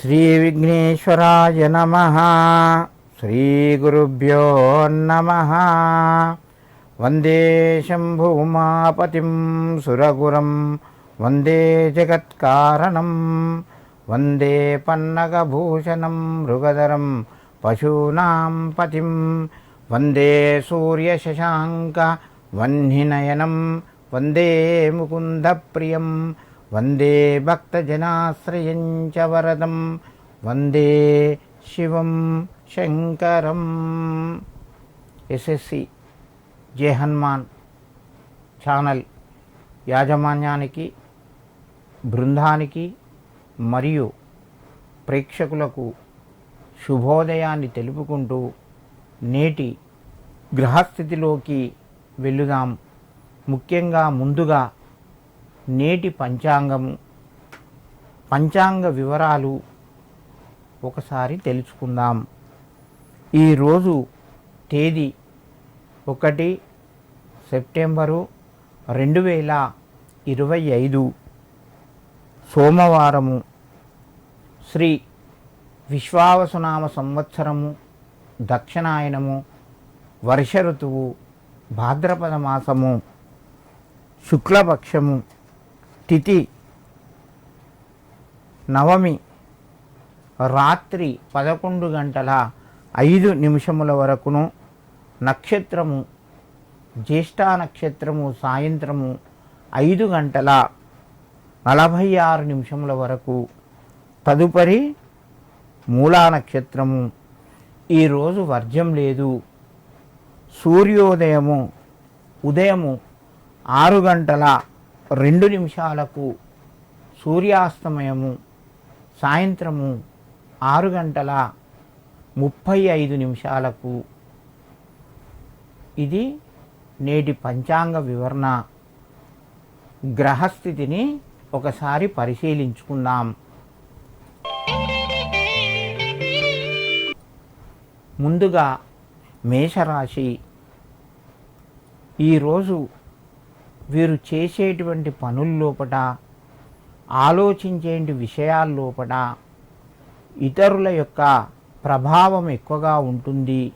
శ్రీ విఘ్నేశ్వరాయ నమ. శ్రీ గురుభ్యో నమ. వందే శంభుమాపతిం సురగురం. వందే జగత్కారణం. వందే పన్నగభూషణం మృగధరం పశూనాం పతిం. వందే సూర్యశశాంక వహ్నినయనం వందే ముకుందప్రియం వందే భక్తజనాశ్రయం చ వరదం. వందే శివం శంకరం. ఎస్ఎస్సి జే హనుమాన్ ఛానల్ యాజమాన్యానికి బృందానికి మరియు ప్రేక్షకులకు శుభోదయాన్ని తెలుపుకుంటూ నేటి గ్రహస్థితిలోకి వెళ్ళుదాం. ముఖ్యంగా ముందుగా నేటి పంచాంగము పంచాంగ వివరాలు ఒకసారి తెలుసుకుందాం. ఈరోజు తేదీ ఒకటి సెప్టెంబరు రెండు వేల ఇరవై ఐదు. సోమవారము శ్రీ విశ్వావసునామ సంవత్సరము దక్షిణాయనము వర్ష ఋతువు భాద్రపద మాసము శుక్లపక్షము తిథి నవమి రాత్రి పదకొండు గంటల ఐదు నిమిషముల వరకును నక్షత్రము జ్యేష్ఠ నక్షత్రము సాయంత్రము ఐదు గంటల నలభై ఆరు నిమిషముల వరకు. తదుపరి మూలా నక్షత్రము. ఈరోజు వర్జం లేదు. సూర్యోదయము ఉదయము ఆరు గంటల రెండు నిమిషాలకు సూర్యాస్తమయము సాయంత్రము ఆరు గంటల ముప్పై ఐదు నిమిషాలకు. ఇది నేటి పంచాంగ వివరణ. గ్రహస్థితిని ఒకసారి పరిశీలించుకుందాం. ముందుగా మేషరాశి. ఈరోజు వీరు చేసేటువంటి పనుల లోపట ఆలోచించేటి విషయాల లోపట ఇతరుల యొక్క ప్రభావం ఎక్కువగా ఉంటుంది.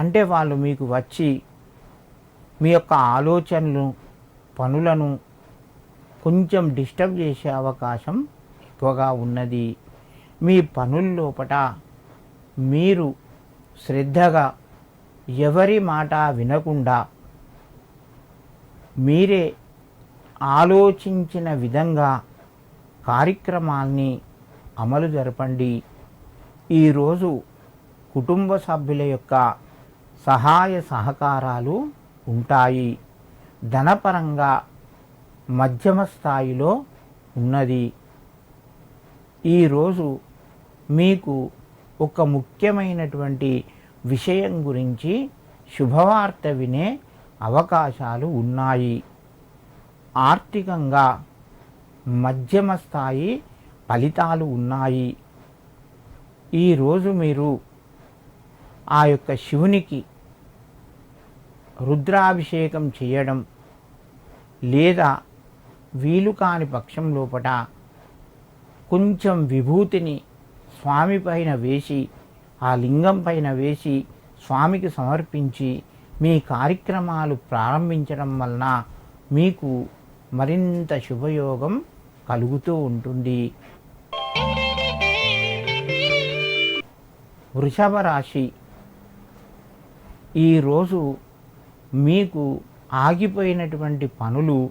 అంటే వాళ్ళు మీకు వచ్చి మీ యొక్క ఆలోచనలు పనులను కొంచెం డిస్టర్బ్ చేసే అవకాశం ఎక్కువగా ఉన్నది. మీ పనుల లోపట మీరు శ్రద్ధగా ఎవరి మాట వినకుండా మీరే ఆలోచించిన విధంగా కార్యక్రమాల్ని అమలు జరపండి. ఈరోజు కుటుంబ సభ్యుల యొక్క సహాయ సహకారాలు ఉంటాయి. ధనపరంగా మధ్యమ స్థాయిలో ఉన్నది. ఈరోజు మీకు ఒక ముఖ్యమైనటువంటి విషయం గురించి శుభవార్త వినే అవకాశాలు ఉన్నాయి. ఆర్థికంగా మధ్యమ స్థాయి ఫలితాలు ఉన్నాయి. ఈరోజు మీరు ఆ యొక్క శివునికి రుద్రాభిషేకం చేయడం లేదా వీలు కాని పక్షం లోపట కొంచెం విభూతిని స్వామి పైన వేసి ఆ లింగం పైన వేసి స్వామికి సమర్పించి మీ కార్యక్రమాలు ప్రారంభించడం వలన మీకు మరింత శుభయోగం కలుగుతూ ఉంటుంది. వృషభ రాశి ఈరోజు మీకు ఆగిపోయినటువంటి పనులు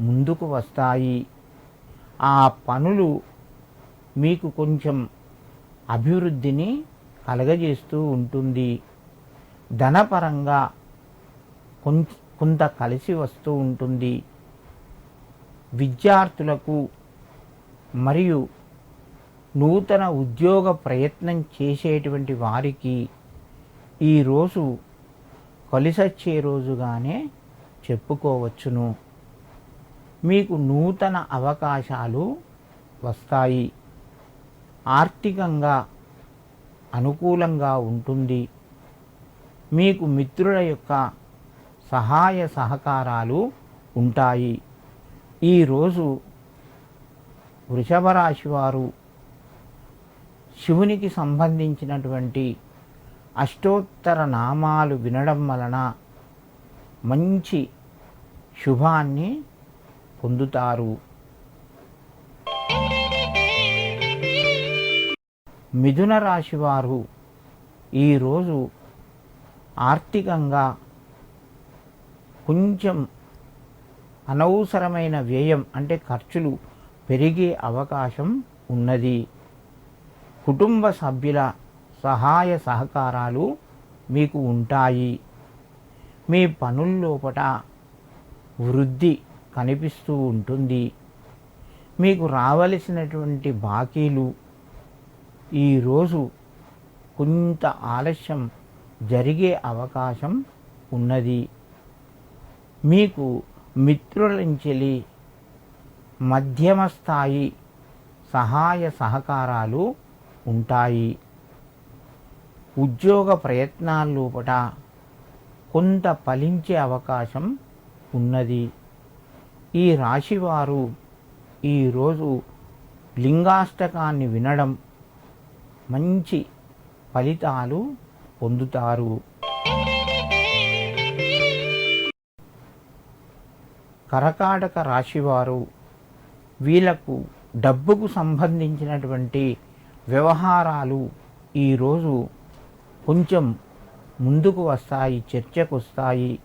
ముందుకు వస్తాయి. ఆ పనులు మీకు కొంచెం అభివృద్ధిని కలగజేస్తూ ఉంటుంది. ధనపరంగా కొంత కొంత కలిసి వస్తూ ఉంటుంది. విద్యార్థులకు మరియు నూతన ఉద్యోగ ప్రయత్నం చేసేటువంటి వారికి ఈరోజు కలిసొచ్చే రోజుగానే చెప్పుకోవచ్చును. మీకు నూతన అవకాశాలు వస్తాయి. ఆర్థికంగా అనుకూలంగా ఉంటుంది. మీకు మిత్రుల యొక్క సహాయ సహకారాలు ఉంటాయి. ఈరోజు వృషభ రాశి వారు శివునికి సంబంధించినటువంటి అష్టోత్తర నామాలు వినడం వలన మంచి శుభాన్ని పొందుతారు. మిథున రాశి వారు ఈరోజు ఆర్థికంగా కొంచెం అనవసరమైన వ్యయం అంటే ఖర్చులు పెరిగే అవకాశం ఉన్నది. కుటుంబ సభ్యుల సహాయ సహకారాలు మీకు ఉంటాయి. మీ పనుల్లోపట వృద్ధి కనిపిస్తూ ఉంటుంది. మీకు రావలసినటువంటి బాకీలు ఈరోజు కొంత ఆలస్యం జరిగే అవకాశం ఉన్నది. మీకు మిత్రులంచెలి మధ్యమ స్థాయి సహాయ సహకారాలు ఉంటాయి. ఉద్యోగ ప్రయత్నాల లోపట కొంత ఫలించే అవకాశం ఉన్నది. ఈ రాశివారు ఈరోజు లింగాష్టకాన్ని వినడం మంచి ఫలితాలు పొందుతారు. కరకాటక రాశివారు వీళ్ళకు డబ్బుకు సంబంధించినటువంటి వ్యవహారాలు ఈరోజు కొంచెం ముందుకు వస్తాయి చర్చకు వస్తాయి.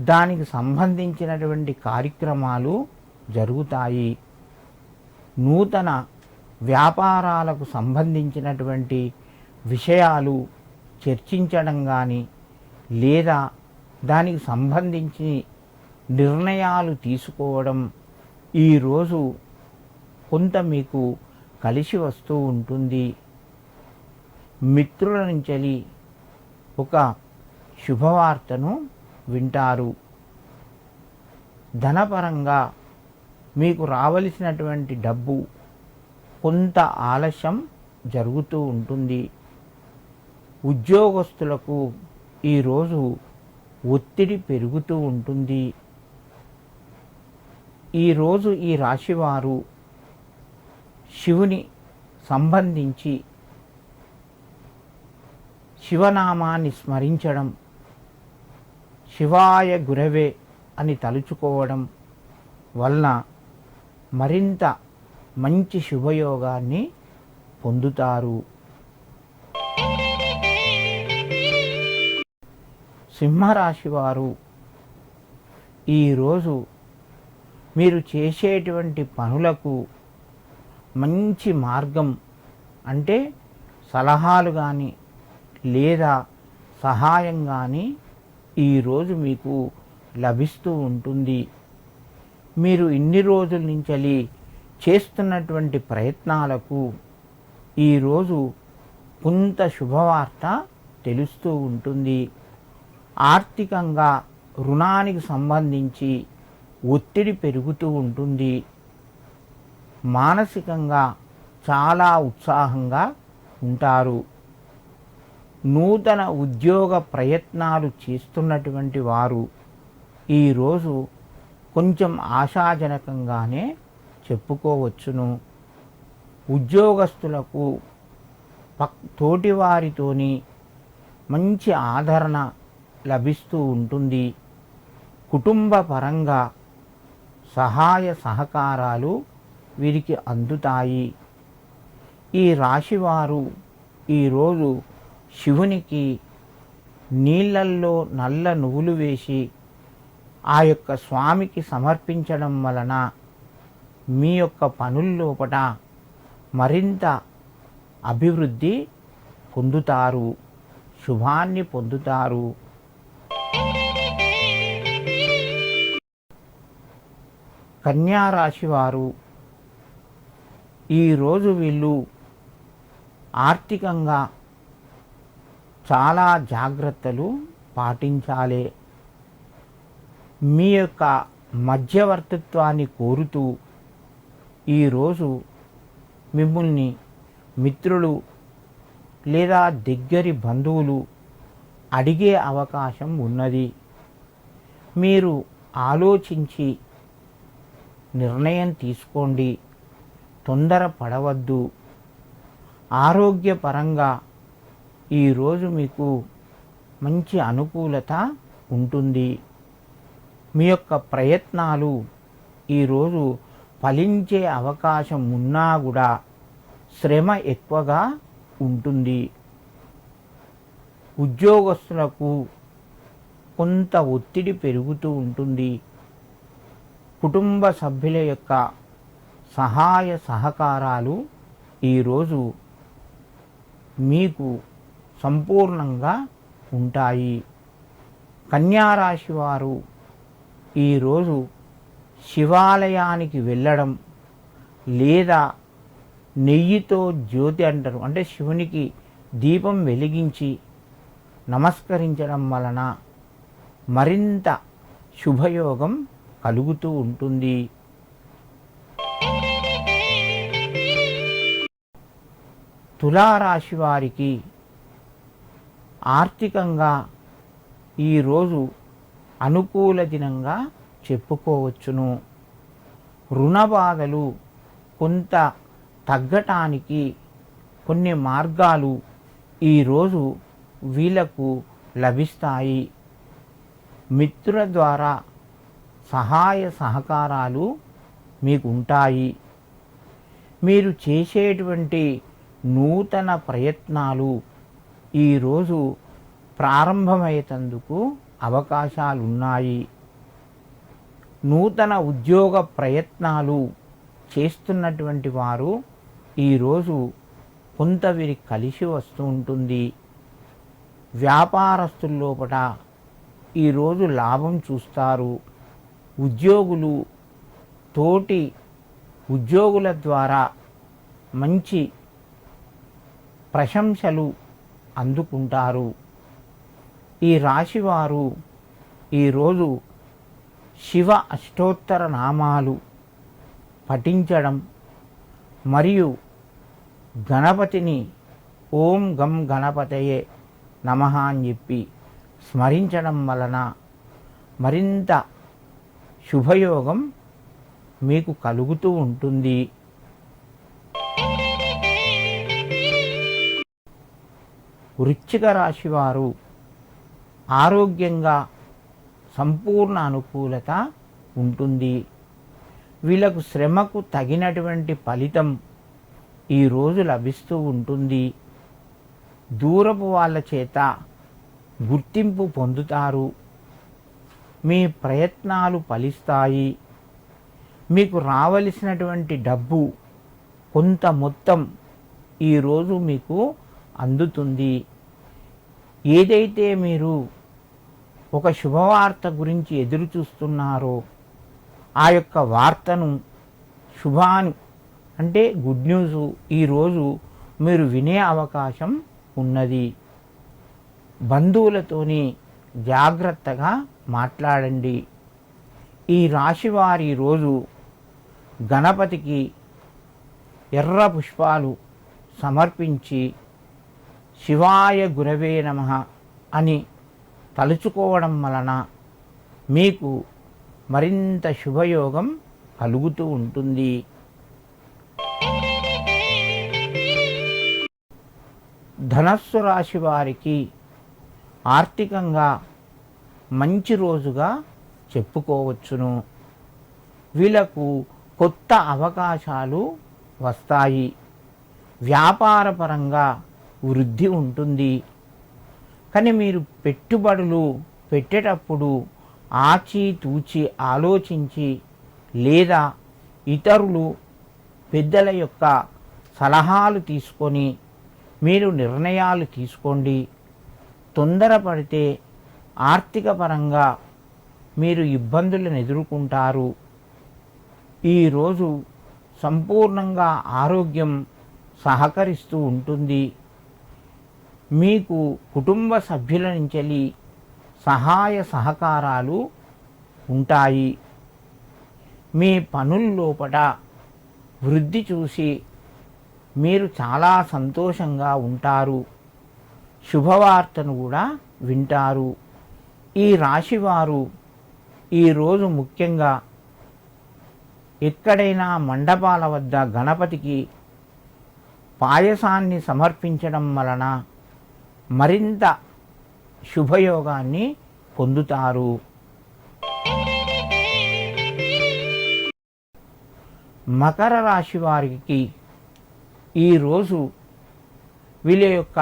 దానికి సంబంధించినటువంటి కార్యక్రమాలు జరుగుతాయి. నూతన వ్యాపారాలకు సంబంధించినటువంటి విషయాలు చర్చించడం కానీ లేదా దానికి సంబంధించి నిర్ణయాలు తీసుకోవడం ఈరోజు కొంత మీకు కలిసి వస్తూ ఉంటుంది. మిత్రుల నుంచి ఒక శుభవార్తను వింటారు. ధనపరంగా మీకు రావలసినటువంటి డబ్బు కొంత ఆలస్యం జరుగుతూ ఉంటుంది. ఉద్యోగస్తులకు ఈరోజు ఒత్తిడి పెరుగుతూ ఉంటుంది. ఈరోజు ఈ రాశివారు శివుని సంబంధించి శివనామాన్ని స్మరించడం శివాయ గురవే అని తలుచుకోవడం వలన మరింత మంచి శుభయోగాన్ని పొందుతారు. సింహరాశి వారు ఈరోజు మీరు చేసేటువంటి పనులకు మంచి మార్గం అంటే సలహాలు కానీ లేదా సహాయం కానీ ఈరోజు మీకు లభిస్తూ ఉంటుంది. మీరు ఇన్ని రోజుల నుంచి చేస్తున్నటువంటి ప్రయత్నాలకు ఈరోజు కొంత శుభవార్త తెలుస్తూ ఉంటుంది. ఆర్థికంగా రుణానికి సంబంధించి ఒత్తిడి పెరుగుతూ ఉంటుంది. మానసికంగా చాలా ఉత్సాహంగా ఉంటారు. నూతన ఉద్యోగ ప్రయత్నాలు చేస్తున్నటువంటి వారు ఈరోజు కొంచెం ఆశాజనకంగానే చెప్పుకోవచ్చును. ఉద్యోగస్తులకు పక్ తోటివారితోని మంచి ఆదరణ లభిస్తూ ఉంటుంది. కుటుంబ పరంగా సహాయ సహకారాలు వీరికి అందుతాయి. ఈ రాశివారు ఈరోజు శివునికి నీళ్ళల్లో నల్ల నువ్వులు వేసి ఆ యొక్క స్వామికి సమర్పించడం వలన మీ యొక్క పనుల్లోపట మరింత అభివృద్ధి పొందుతారు శుభాన్ని పొందుతారు. కన్యారాశి వారు ఈరోజు వీళ్ళు ఆర్థికంగా చాలా జాగ్రత్తలు పాటించాలి. మీ యొక్క మధ్యవర్తిత్వాన్ని కోరుతూ ఈరోజు మిమ్మల్ని మిత్రులు లేదా దగ్గరి బంధువులు అడిగే అవకాశం ఉన్నది. మీరు ఆలోచించి నిర్ణయం తీసుకోండి. తొందర పడవద్దు ఆరోగ్యపరంగా ఈరోజు మీకు మంచి అనుకూలత ఉంటుంది. మీ యొక్క ప్రయత్నాలు ఈరోజు ఫలించే అవకాశం ఉన్నా కూడా శ్రమ ఎక్కువగా ఉంటుంది. ఉద్యోగస్తులకు కొంత ఒత్తిడి పెరుగుతూ ఉంటుంది. కుటుంబ సభ్యుల యొక్క సహాయ సహకారాలు ఈరోజు మీకు సంపూర్ణంగా ఉంటాయి. కన్యారాశి వారు ఈరోజు శివాలయానికి వెళ్ళడం లేదా నెయ్యితో జ్యోతి అంటారు. అంటే శివునికి దీపం వెలిగించి నమస్కరించడం వలన మరింత శుభయోగం కలుగుతూ ఉంటుంది. తులారాశి వారికి ఆర్థికంగా ఈరోజు అనుకూల దినంగా చెప్పుకోవచ్చును. రుణ బాధలు కొంత తగ్గటానికి కొన్ని మార్గాలు ఈరోజు వీళ్ళకు లభిస్తాయి. మిత్రుల ద్వారా సహాయ సహకారాలు మీకు ఉంటాయి మీరు చేసేటువంటి నూతన ప్రయత్నాలు ఈరోజు ప్రారంభమయ్యేందుకు అవకాశాలున్నాయి. నూతన ఉద్యోగ ప్రయత్నాలు చేస్తున్నటువంటి వారు ఈరోజు కొంత వీరి కలిసి వస్తూ ఉంటుంది. వ్యాపారస్తుల లోపల ఈరోజు లాభం చూస్తారు. ఉద్యోగులు తోటి ఉద్యోగుల ద్వారా మంచి ప్రశంసలు అందుకుంటారు. ఈ రాశివారు ఈరోజు శివ అష్టోత్తర నామాలు పఠించడం మరియు గణపతిని ఓం గం గణపతయే నమ అని చెప్పి స్మరించడం వలన మరింత శుభయోగం మీకు కలుగుతూ ఉంటుంది. వృశ్చిక రాశి వారు ఆరోగ్యంగా సంపూర్ణ అనుకూలత ఉంటుంది. వీళ్ళకు శ్రమకు తగినటువంటి ఫలితం ఈరోజు లభిస్తూ ఉంటుంది. దూరపు వాళ్ళ చేత గుర్తింపు పొందుతారు. మీ ప్రయత్నాలు ఫలిస్తాయి. మీకు రావలసినటువంటి డబ్బు కొంత మొత్తం ఈరోజు మీకు అందుతుంది. ఏదైతే మీరు ఒక శుభవార్త గురించి ఎదురు చూస్తున్నారో ఆ యొక్క వార్తను శుభాను అంటే గుడ్ న్యూస్ ఈరోజు మీరు వినే అవకాశం ఉన్నది. బంధువులతోని జాగ్రత్తగా మాట్లాడండి. ఈ రాశివారి రోజు గణపతికి ఎర్ర పుష్పాలు సమర్పించి శివాయ గురవే నమ అని తలుచుకోవడం వలన మీకు మరింత శుభయోగం కలుగుతూ ఉంటుంది. ధనస్సు రాశి వారికి ఆర్థికంగా మంచి రోజుగా చెప్పుకోవచ్చును. వీళ్ళకు కొత్త అవకాశాలు వస్తాయి. వ్యాపారపరంగా వృద్ధి ఉంటుంది. కానీ మీరు పెట్టుబడులు పెట్టేటప్పుడు ఆచితూచి ఆలోచించి లేదా ఇతరులు పెద్దల యొక్క సలహాలు తీసుకొని మీరు నిర్ణయాలు తీసుకోండి. తొందరపడితే ఆర్థిక పరంగా మీరు ఇబ్బందులను ఎదుర్కొంటారు. ఈరోజు సంపూర్ణంగా ఆరోగ్యం సహకరిస్తూ ఉంటుంది. మీకు కుటుంబ సభ్యుల నుంచి సహాయ సహకారాలు ఉంటాయి. మీ పనుల లోపల వృద్ధి చూసి మీరు చాలా సంతోషంగా ఉంటారు. శుభవార్తను కూడా వింటారు. ఈ రాశివారు ఈరోజు ముఖ్యంగా ఎక్కడైనా మండపాల వద్ద గణపతికి పాయసాన్ని సమర్పించడం వలన మరింత శుభయోగాన్ని పొందుతారు. మకర రాశి వారికి ఈరోజు వీళ్ళ యొక్క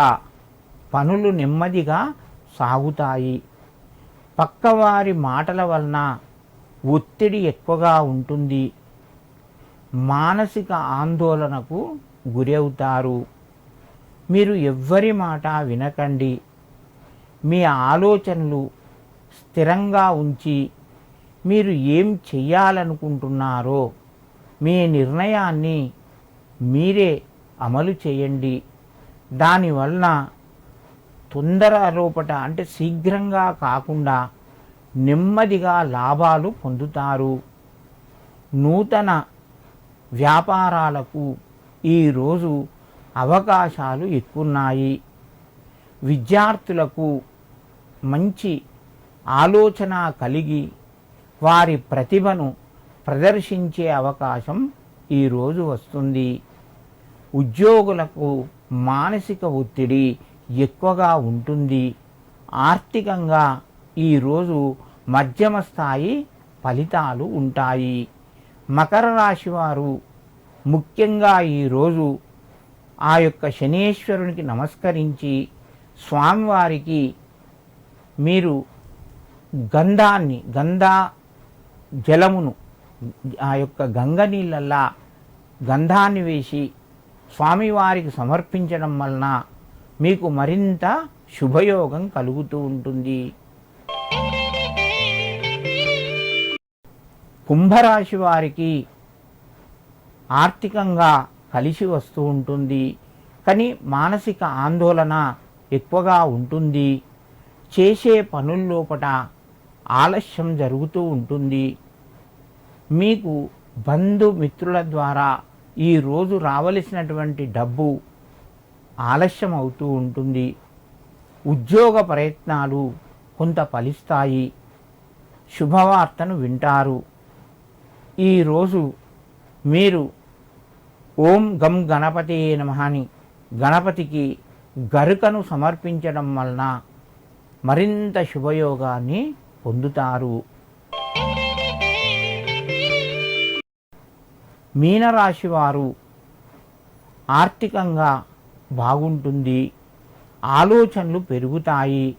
పనులు నెమ్మదిగా సాగుతాయి. పక్కవారి మాటల వలన ఒత్తిడి ఎక్కువగా ఉంటుంది. మానసిక ఆందోళనకు గురవుతారు మీరు ఎవ్వరి మాట వినకండి. మీ ఆలోచనలు స్థిరంగా ఉంచి మీరు ఏం చెయ్యాలనుకుంటున్నారో మీ నిర్ణయాన్ని మీరే అమలు చేయండి. దానివలన తొందర లోపట అంటే శీఘ్రంగా కాకుండా నెమ్మదిగా లాభాలు పొందుతారు. నూతన వ్యాపారాలకు ఈరోజు అవకాశాలు ఎక్కున్నాయి విద్యార్థులకు మంచి ఆలోచన కలిగి వారి ప్రతిభను ప్రదర్శించే అవకాశం ఈరోజు వస్తుంది. ఉద్యోగులకు మానసిక ఒత్తిడి ఎక్కువగా ఉంటుంది. ఆర్థికంగా ఈరోజు మధ్యమ స్థాయి ఫలితాలు ఉంటాయి. మకర రాశి వారు ముఖ్యంగా ఈరోజు ఆ యొక్క శనేశ్వరునికి నమస్కరించి స్వామివారికి మీరు గంధాన్ని గంధా జలమును ఆ యొక్క గంగ నీళ్ళల్లా గంధాన్ని వేసి స్వామివారికి సమర్పించడం వలన మీకు మరింత శుభయోగం కలుగుతూ ఉంటుంది. కుంభరాశి వారికి ఆర్థికంగా కలిసి వస్తూ ఉంటుంది. కానీ మానసిక ఆందోళన ఎక్కువగా ఉంటుంది. చేసే పనుల్లోపట ఆలస్యం జరుగుతూ ఉంటుంది. మీకు బంధుమిత్రుల ద్వారా ఈరోజు రావలసినటువంటి డబ్బు ఆలస్యం అవుతూ ఉంటుంది. ఉద్యోగ ప్రయత్నాలు కొంత ఫలిస్తాయి. శుభవార్తను వింటారు. ఈరోజు మీరు ఓం గం గణపతి నమః అని గణపతికి గరుకను సమర్పించడం వలన మరింత శుభయోగాన్ని పొందుతారు. మీనరాశి వారు ఆర్థికంగా బాగుంటుంది. ఆలోచనలు పెరుగుతాయి.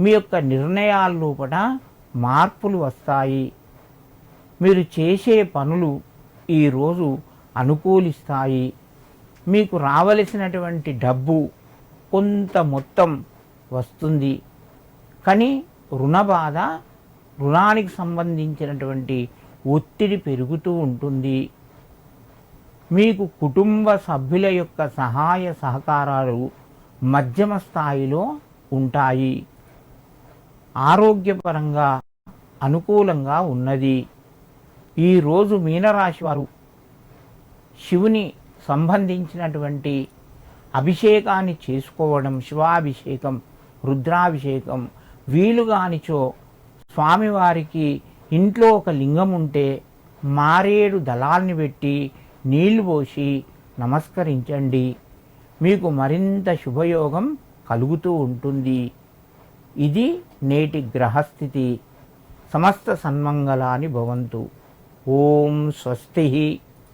మీ యొక్క నిర్ణయాల లోపల మార్పులు వస్తాయి. మీరు చేసే పనులు ఈరోజు అనుకూలిస్తాయి. మీకు రావలసినటువంటి డబ్బు కొంత మొత్తం వస్తుంది. కానీ రుణ బాధ రుణానికి సంబంధించినటువంటి ఒత్తిడి పెరుగుతూ ఉంటుంది. మీకు కుటుంబ సభ్యుల యొక్క సహాయ సహకారాలు మధ్యమ స్థాయిలో ఉంటాయి. ఆరోగ్యపరంగా అనుకూలంగా ఉన్నది. ఈరోజు మీనరాశి వారు శివుని సంబంధించినటువంటి అభిషేకాన్ని చేసుకోవడం శివాభిషేకం రుద్రాభిషేకం వీలుగానిచో స్వామివారికి ఇంట్లో ఒక లింగం ఉంటే మారేడు దళాల్ని పెట్టి నీళ్ళు పోసి నమస్కరించండి. మీకు మరింత శుభయోగం కలుగుతూ ఉంటుంది. ఇది నేటి గ్రహస్థితి. సమస్త సన్మంగళాని భవంతు. ఓం స్వస్తి.